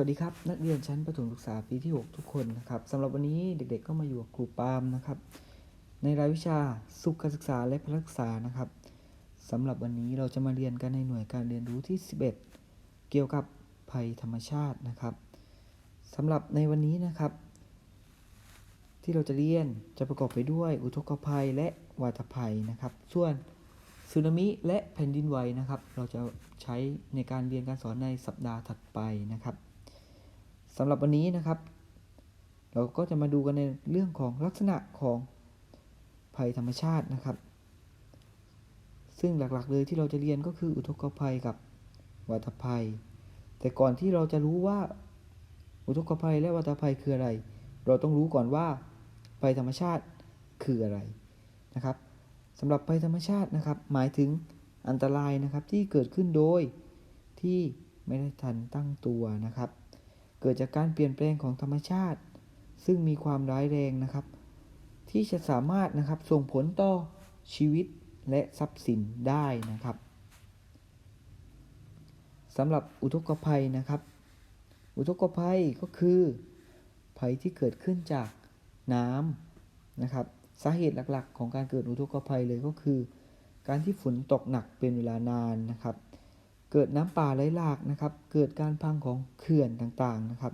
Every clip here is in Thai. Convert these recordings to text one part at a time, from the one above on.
วัสดีครับ นักเรียนชั้นประถมศึกษาปีที่ 6 ทุกคนนะครับสำหรับวันนี้เด็กๆก็มาอยู่กับครูปาล์มนะครับ ในรายวิชาสุขศึกษาและพละศึกษานะครับสำหรับวันนี้เราจะมาเรียนกันในหน่วยการเรียนรู้ที่ 11 เกี่ยวกับภัยธรรมชาตินะครับสำหรับในวันนี้นะครับ ที่เราจะเรียนจะประกอบไปด้วยอุทกภัยและวาตภัยนะครับ ส่วนสึนามิและแผ่นดินไหวนะครับ เราจะใช้ในการเรียนการสอนในสัปดาห์ถัดไปนะครับ สำหรับวันนี้นะครับ เราก็จะมาดูกันในเรื่องของลักษณะของภัยธรรมชาตินะครับ ซึ่งหลักๆเลยที่เราจะเรียนก็คืออุทกภัยกับวาตภัย แต่ก่อนที่เราจะรู้ว่าอุทกภัยและวาตภัยคืออะไร เราต้องรู้ก่อนว่าภัยธรรมชาติคืออะไรนะครับสำหรับภัยธรรมชาตินะครับ หมายถึงอันตรายนะครับที่เกิดขึ้นโดยที่ไม่ได้ทันตั้งตัวนะครับ เกิดจากการเปลี่ยนแปลงของธรรมชาติ ซึ่งมีความร้ายแรงนะครับ ที่จะสามารถนะครับส่งผลต่อชีวิตและทรัพย์สินได้นะครับสำหรับอุทกภัยนะครับ อุทกภัยก็คือภัยที่เกิดขึ้นจากน้ำนะครับ สาเหตุหลักๆ ของการเกิดอุทกภัยเลยก็คือ การที่ฝนตกหนักเป็นเวลานานนะครับ เกิดน้ำป่าไหลหลากนะครับ เกิดการพังของเขื่อนต่างๆนะครับ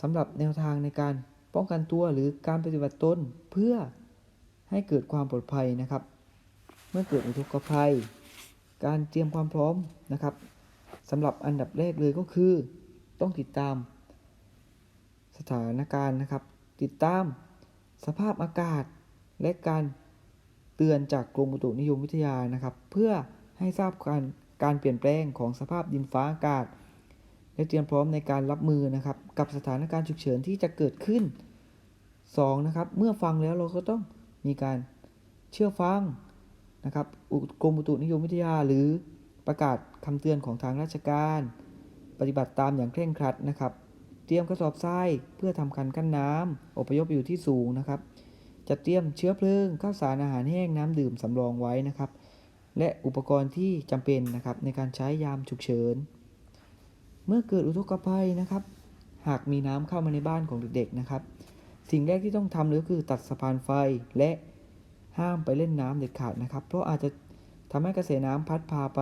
สำหรับแนวทางในการป้องกันตัวหรือการปฏิบัติตนเพื่อให้เกิดความปลอดภัยนะครับ เมื่อเกิดอุทกภัย การเตรียมความพร้อมนะครับสำหรับอันดับแรกเลยก็คือ ต้องติดตาม สถานการณ์นะครับ ติดตามสภาพอากาศและการ เตือนจากกรมอุตุนิยมวิทยานะครับ เพื่อให้ทราบการการเปลี่ยนแปลงของสภาพดินฟ้าอากาศ และเตรียมพร้อมในการรับมือนะครับ กับสถานการณ์ฉุกเฉินที่จะเกิดขึ้น 2. นะครับ เมื่อฟังแล้วเราก็ต้องมีการเชื่อฟังนะครับกรมอุตุนิยมวิทยาหรือประกาศคำเตือนของทางราชการ ปฏิบัติตามอย่างเคร่งครัดนะครับ เตรียมกระสอบทรายเพื่อทำคันกั้นน้ำอพยพอยู่ที่สูงนะครับ จัดเตรียมเชื้อเพลิงข้าวสารอาหารแห้งน้ำดื่มสำรองไว้นะครับ และอุปกรณ์ที่จำเป็นนะครับในการใช้ยามฉุกเฉิน เมื่อเกิดอุทกภัยนะครับ หากมีน้ำเข้ามาในบ้านของเด็กๆนะครับ สิ่งแรกที่ต้องทำเลยก็คือตัดสะพานไฟและห้ามไปเล่นน้ำเด็ดขาดนะครับ เพราะอาจจะทำให้กระแสน้ำพัดพาไป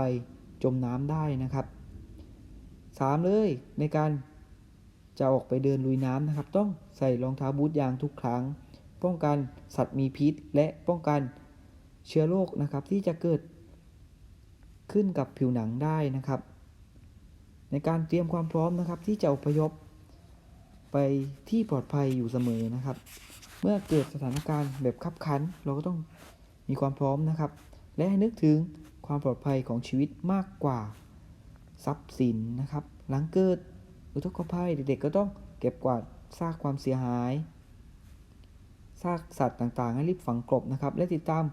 จมน้ำได้นะครับ 3. เลยในการจะออกไปเดินลุยน้ำนะครับ ต้องใส่รองเท้าบูทยางทุกครั้ง ป้องกันสัตว์มีพิษ และป้องกันเชื้อโรคนะครับที่จะเกิดขึ้นกับผิวหนังได้นะครับ ในการเตรียมความพร้อมนะครับ ที่จะอพยพ ไปที่ปลอดภัยอยู่เสมอนะครับ เมื่อเกิดสถานการณ์แบบคับขันเราก็ต้องมีความพร้อมนะครับ และให้นึกถึงความปลอดภัยของชีวิตมากกว่าทรัพย์สินนะครับ หลังเกิดอุทกภัยเด็กๆก็ต้องเก็บกวาดซากความเสียหาย ซากสัตว์ต่างๆ ให้รีบฝังกลบนะครับ และติดตาม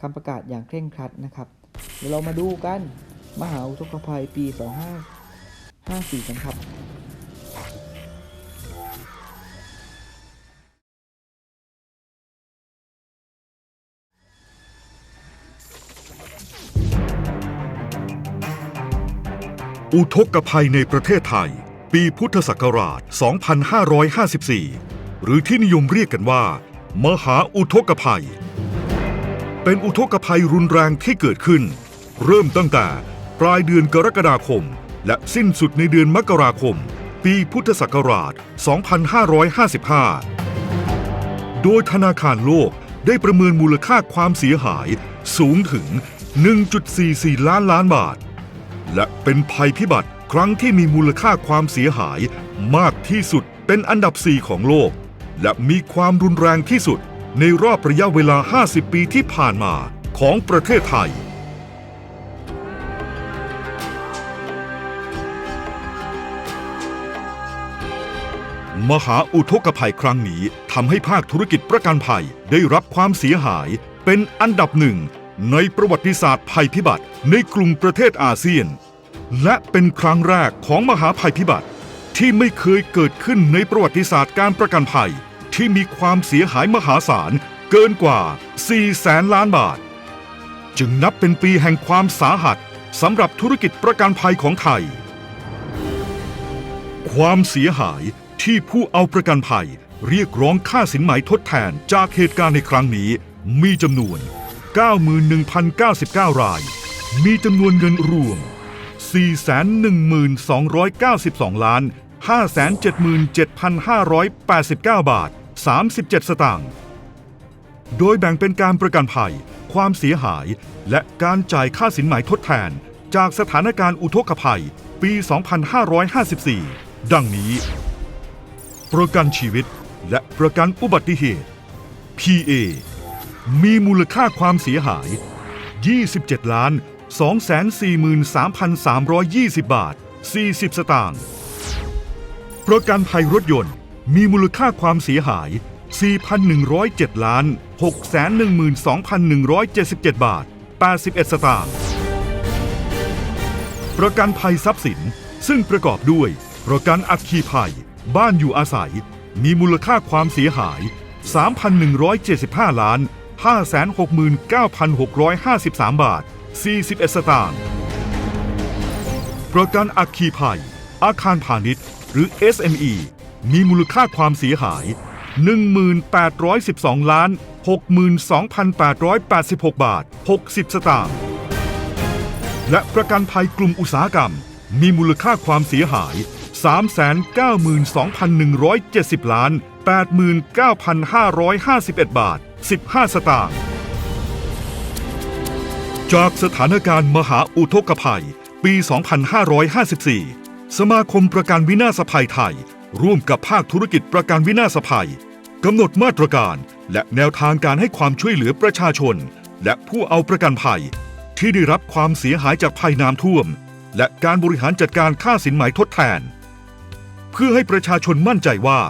คำประกาศอย่างเคร่งครัดนะครับ เดี๋ยวเรามาดูกัน มหาอุทกภัยปี 2554 กันครับอุทกภัยในประเทศไทย ปีพุทธศักราช 2554 หรือที่นิยมเรียกกันว่า มหาอุทกภัย เป็นอุทกภัยรุนแรงที่เกิดขึ้น เริ่มตั้งแต่ปลายเดือนกรกฎาคม และสิ้นสุดในเดือนมกราคม ปีพุทธศักราช 2555 โดยธนาคารโลกได้ประเมินมูลค่าความเสียหายสูงถึง 1.44 ล้านล้านบาท และเป็นภัยพิบัติครั้งที่มีมูลค่าความเสียหายมากที่สุดเป็นอันดับ 4 ของโลก และมีความรุนแรงที่สุด ในรอบระยะเวลา 50 ปีที่ผ่านมาของประเทศไทย มหาอุทกภัยครั้งนี้ทำให้ภาคธุรกิจประกันภัยได้รับความเสียหายเป็นอันดับหนึ่งในประวัติศาสตร์ภัยพิบัติในกลุ่มประเทศอาเซียน และเป็นครั้งแรกของมหาภัยพิบัติที่ไม่เคยเกิดขึ้นในประวัติศาสตร์การประกันภัย ที่มีความเสียหายมหาศาลเกินกว่า 4 แสนล้านบาท จึงนับเป็นปีแห่งความสาหัสสำหรับธุรกิจประกันภัยของไทย ความเสียหายที่ผู้เอาประกันภัยเรียกร้องค่าสินไหมทดแทนจากเหตุการณ์ในครั้งนี้มีจำนวน 91,099 ราย มีจำนวนเงินรวม 412,292 ล้าน 577,589 บาท 37 สตางค์ โดยแบ่งเป็นการประกันภัย ความเสียหาย และการจ่ายค่าสินไหมทดแทน จากสถานการณ์อุทกภัย ปี 2554 ดังนี้ ประกันชีวิตและประกันอุบัติเหตุ PA มีมูลค่าความเสียหาย 27 ล้าน 243,320 บาท 40 สตางค์ ประกันภัยรถยนต์ มีมูลค่าความเสียหาย 4,107 ล้าน 612,177 บาท 81 สตางค์ประกันภัยทรัพย์สิน ซึ่งประกอบด้วย ประกันอัคคีภัย บ้านอยู่อาศัย มีมูลค่าความเสียหาย 3,175 ล้าน 569,653 บาท 41 สตางค์ประกันอัคคีภัย อาคารพาณิชย์ หรือ SME มีมูลค่าความเสียหาย 1,812ล้าน62,886 บาท 60 สตางค์ และประกันภัยกลุ่มอุตสาหกรรม มีมูลค่าความเสียหาย 392,170 ล้าน 89,551 บาท 15 สตางค์ จากสถานการณ์มหาอุทกภัย ปี 2554 สมาคมประกันวินาศภัยไทย ร่วมกับภาคธุรกิจประกันวินาศภัยกำหนดมาตรการและแนวทางการให้ความช่วยเหลือประชาชน และผู้เอาประกันภัย ที่ได้รับความเสียหายจากภัยน้ำท่วม และการบริหารจัดการค่าสินไหมทดแทน เพื่อให้ประชาชนมั่นใจว่า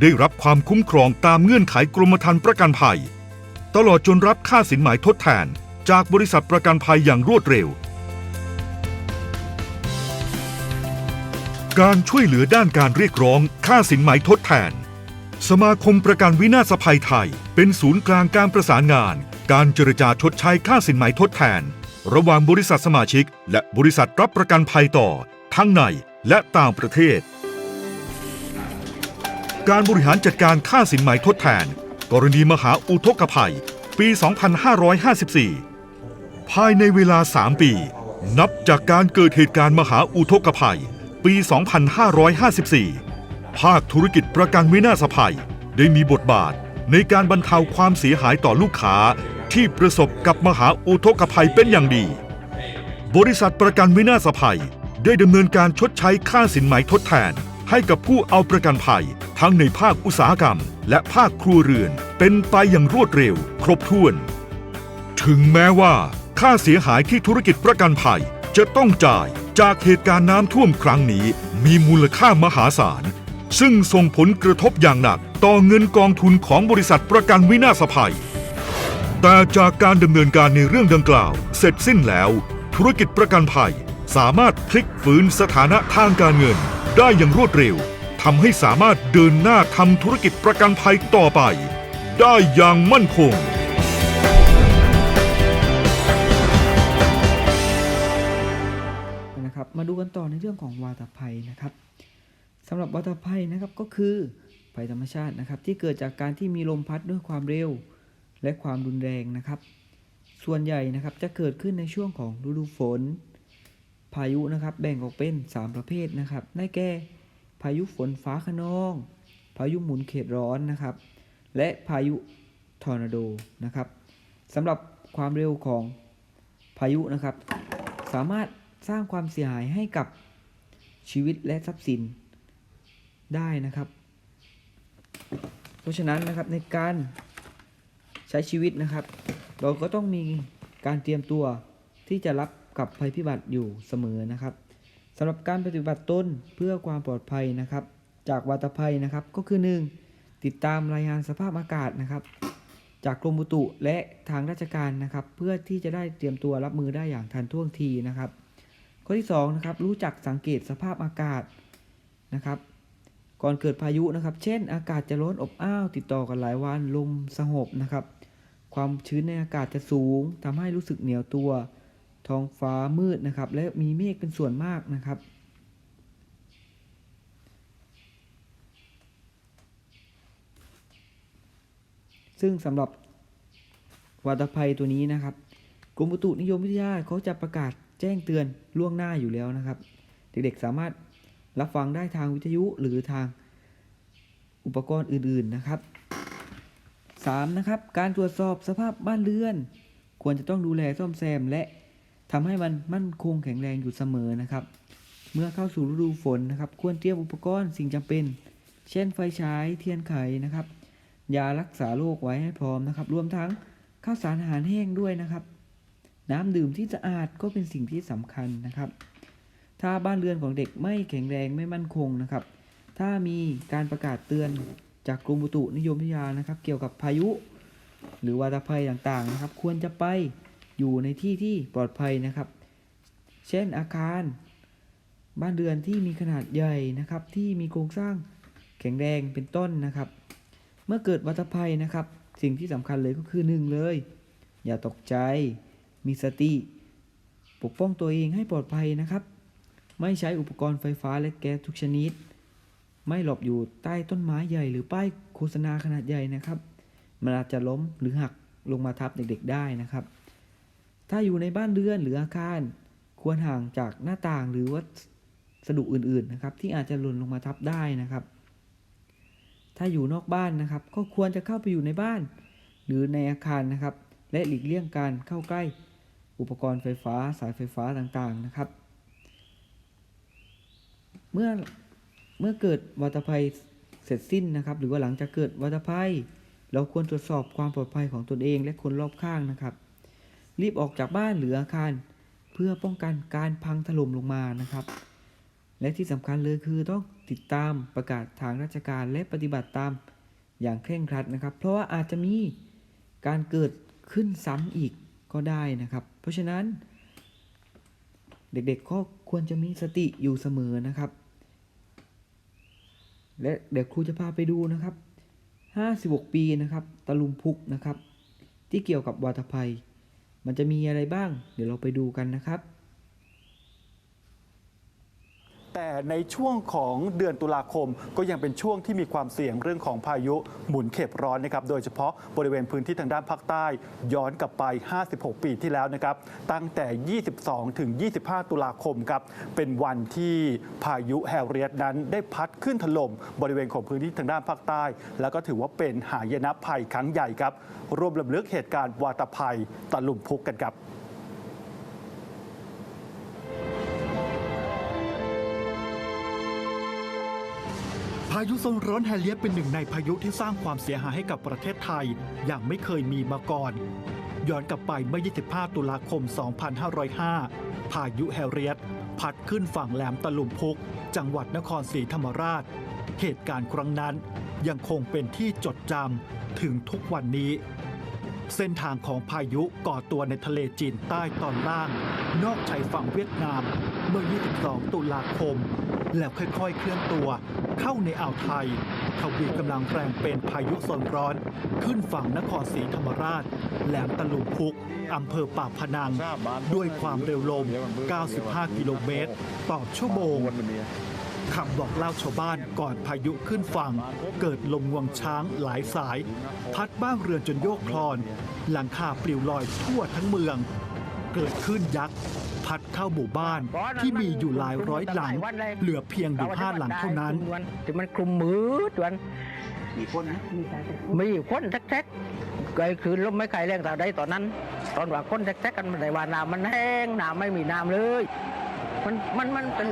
ได้รับความคุ้มครองตามเงื่อนไขกรมธรรม์ประกันภัย ตลอดจนรับค่าสินไหมทดแทน จากบริษัทประกันภัยอย่างรวดเร็ว การช่วยเหลือด้านการเรียกร้อง ค่าสินไหมทดแทน สมาคมประกันวินาศภัยไทย เป็นศูนย์กลางการประสานงาน การเจรจาชดใช้ค่าสินไหมทดแทน ระหว่างบริษัทสมาชิก และบริษัทรับประกันภัยต่อ ทั้งในและต่างประเทศ การบริหารจัดการค่าสินไหมทดแทน กรณีมหาอุทกภัย ปี 2554 ภายในเวลา 3 ปี นับจากการเกิดเหตุการณ์มหาอุทกภัย ปี 2554 ภาคธุรกิจประกันวินาศภัย ได้มีบทบาทในการบรรเทาความเสียหายต่อลูกค้าที่ประสบกับมหาอุทกภัยเป็นอย่างดี บริษัทประกันวินาศภัย ได้ดำเนินการชดใช้ค่าสินไหมทดแทน ให้กับผู้เอาประกันภัย ทั้งในภาคอุตสาหกรรม และภาคครัวเรือน เป็นไปอย่างรวดเร็ว ครบถ้วน ถึงแม้ว่า ค่าเสียหายที่ธุรกิจประกันภัย จะต้องจ่ายจากเหตุการณ์น้ำท่วมครั้งนี้มีมูลค่ามหาศาล ซึ่งส่งผลกระทบอย่างหนักต่อเงินกองทุนของบริษัทประกันวินาศภัย แต่จากการดำเนินการในเรื่องดังกล่าว เสร็จสิ้นแล้ว ธุรกิจประกันภัยสามารถพลิกฟื้นสถานะทางการเงิน ได้อย่างรวดเร็วทำให้สามารถเดินหน้าทำธุรกิจประกันภัยต่อไป ได้อย่างมั่นคง มาดูกันต่อในเรื่องของวาตภัยนะครับสำหรับวาตภัยนะครับก็คือภัยธรรมชาตินะครับ ที่เกิดจากการที่มีลมพัดด้วยความเร็ว และความรุนแรงนะครับ ส่วนใหญ่นะครับจะเกิดขึ้นในช่วงของฤดูฝน พายุนะครับแบ่งออกเป็น 3 ประเภทนะครับได้แก่พายุฝนฟ้าขนอง พายุหมุนเขตร้อนนะครับ และพายุทอร์นาโดนะครับสำหรับความเร็วของพายุนะครับ สามารถ สร้างความเสียหายให้กับชีวิตและทรัพย์สินได้นะครับ เพราะฉะนั้นนะครับในการใช้ชีวิตนะครับ เราก็ต้องมีการเตรียมตัวที่จะรับกับภัยพิบัติอยู่เสมอนะครับสำหรับการปฏิบัติต้นเพื่อความปลอดภัยนะครับ จากวัตภัยนะครับก็คือ 1. ติดตามรายงานสภาพอากาศนะครับ จากกรมอุตุและทางราชการนะครับ เพื่อที่จะได้เตรียมตัวรับมือได้อย่างทันท่วงทีนะครับ ข้อที่2นะครับรู้จักสังเกตสภาพอากาศนะครับ ก่อนเกิดพายุนะครับ เช่น อากาศจะร้อนอบอ้าวติดต่อกันหลายวันลมสงบนะครับ ความชื้นในอากาศจะสูงทำให้รู้สึกเหนียวตัว ท้องฟ้ามืดนะครับ และมีเมฆเป็นส่วนมากนะครับ ซึ่งสำหรับวัตภัยตัวนี้นะครับกรมอุตุนิยมวิทยาเขาจะประกาศ แจ้งเตือนล่วงหน้าอยู่แล้วนะครับ เด็กๆสามารถรับฟังได้ทางวิทยุหรือทางอุปกรณ์อื่นๆนะครับ 3. นะครับ การตรวจสอบสภาพบ้านเรือน ควรจะต้องดูแลซ่อมแซม และทำให้มันมั่นคงแข็งแรงอยู่เสมอนะครับ เมื่อเข้าสู่ฤดูฝนนะครับ ควรเตรียมอุปกรณ์สิ่งจำเป็น เช่นไฟฉายเทียนไขนะครับยารักษาโรคไว้ให้พร้อมนะครับ รวมทั้งข้าวสารอาหารแห้งด้วยนะครับ น้ำดื่มที่สะอาดก็เป็นสิ่งที่สำคัญนะครับ ถ้าบ้านเรือนของเด็กไม่แข็งแรงไม่มั่นคงนะครับ ถ้ามีการประกาศเตือนจากกรมอุตุนิยมวิทยานะครับ เกี่ยวกับพายุ หรือวาตภัยต่างๆนะครับ ควรจะไปอยู่ในที่ที่ปลอดภัยนะครับ เช่นอาคาร บ้านเรือนที่มีขนาดใหญ่นะครับ ที่มีโครงสร้างแข็งแรงเป็นต้นนะครับ เมื่อเกิดวัตภัยนะครับ สิ่งที่สำคัญเลยก็คือหนึ่งเลย อย่าตกใจ มีสติ ปกป้องตัวเองให้ปลอดภัยนะครับ ไม่ใช้อุปกรณ์ไฟฟ้าและแก๊สทุกชนิด ไม่หลบอยู่ใต้ต้นไม้ใหญ่หรือป้ายโฆษณาขนาดใหญ่นะครับ มันอาจจะล้มหรือหักลงมาทับเด็กๆได้นะครับ ถ้าอยู่ในบ้านเรือนหรืออาคาร ควรห่างจากหน้าต่างหรือวัสดุอื่นๆนะครับ ที่อาจจะหล่นลงมาทับได้นะครับ ถ้าอยู่นอกบ้านนะครับ ก็ควรจะเข้าไปอยู่ในบ้าน หรือในอาคารนะครับ และหลีกเลี่ยงการเข้าใกล้ อุปกรณ์ไฟฟ้าสายไฟฟ้าต่างๆนะครับ เมื่อเมื่อเกิดวัตภัยเสร็จสิ้นนะครับ หรือว่าหลังจากเกิดวัตภัย เราควรตรวจสอบความปลอดภัยของตนเองและคนรอบข้างนะครับ รีบออกจากบ้านหรืออาคารเพื่อป้องกันการพังถล่มลงมานะครับ และที่สำคัญเลยคือต้องติดตามประกาศทางราชการและปฏิบัติตามอย่างเคร่งครัดนะครับ เพราะว่าอาจจะมีการเกิดขึ้นซ้ำอีกก็ได้นะครับ ราะฉะนั้น เด็กๆก็ควรจะมีสติอยู่เสมอนะครับ และเดี๋ยวครูจะพาไปดูนะครับ 56 ปีนะครับ ตะลุมพุกนะครับ ที่เกี่ยวกับวาตภัย มันจะมีอะไรบ้าง เดี๋ยวเราไปดูกันนะครับ แต่ในช่วงของเดือนตุลาคมก็ยังเป็นช่วงที่มีความเสี่ยงเรื่องของพายุหมุนเขตร้อนนะครับ โดยเฉพาะบริเวณพื้นที่ทางด้านภาคใต้ ย้อนกลับไป 56 ปีที่แล้วนะครับ ตั้งแต่ 22 ถึง 25 ตุลาคมครับ เป็นวันที่พายุแฮร์เรียตนั้นได้พัดขึ้นถล่มบริเวณของพื้นที่ทางด้านภาคใต้ แล้วก็ถือว่าเป็นหายนะภัยครั้งใหญ่ครับ รวมลำลึกเหตุการณ์วาตภัยตะลุมพุกกันครับายุโซนร้อนแฮเลียตเป็นหนึ่งในพายุที่สร้างความเสียหายให้กับประเทศไทย อย่างไม่เคยมีมาก่อน ย้อนกลับไปเมื่อ 25 ตุลาคม 2505 พายุแฮเรียตพัดขึ้นฝั่งแหลมตะลุมพุก จังหวัดนครศรีธรรมราช เหตุการณ์ครั้งนั้นยังคงเป็นที่จดจำถึงทุกวันนี้ เส้นทางของพายุก่อตัวในทะเลจีนใต้ตอนล่าง นอกชายฝั่งเวียดนาม เมื่อ 22 ตุลาคม แล้วค่อยๆ เคลื่อนตัวเข้าในอ่าวไทยทวีกำลังแรงเป็นพายุโซนร้อน ขึ้นฝั่งนครศรีธรรมราช แหลมตะลุมพุกอำเภอปากพนัง ด้วยความเร็วลม 95 กิโลเมตร ต่อชั่วโมงคำบอกเล่าชาวบ้านก่อนพายุขึ้นฝั่ง เกิดลมงวงช้างหลายสาย พัดบ้านเรือนจนโยกคลอน หลังคาปลิวลอยทั่วทั้งเมือง เกิดขึ้นยักษ์ พัดเข้าหมู่บ้านที่มีอยู่หลายร้อยหลัง เหลือเพียงอยู่ห้าหลังเท่านั้นที่มันคลุมมือดวันมีคนนะมีคนแท็กๆเกิดคืนลมไม่ไกลแรงแต่ใดตอนนั้น ตอนว่าคนแท็กๆกันในว่าน้ำมันแห้งน้ำไม่มีน้ำเลย มันมันมันเป็น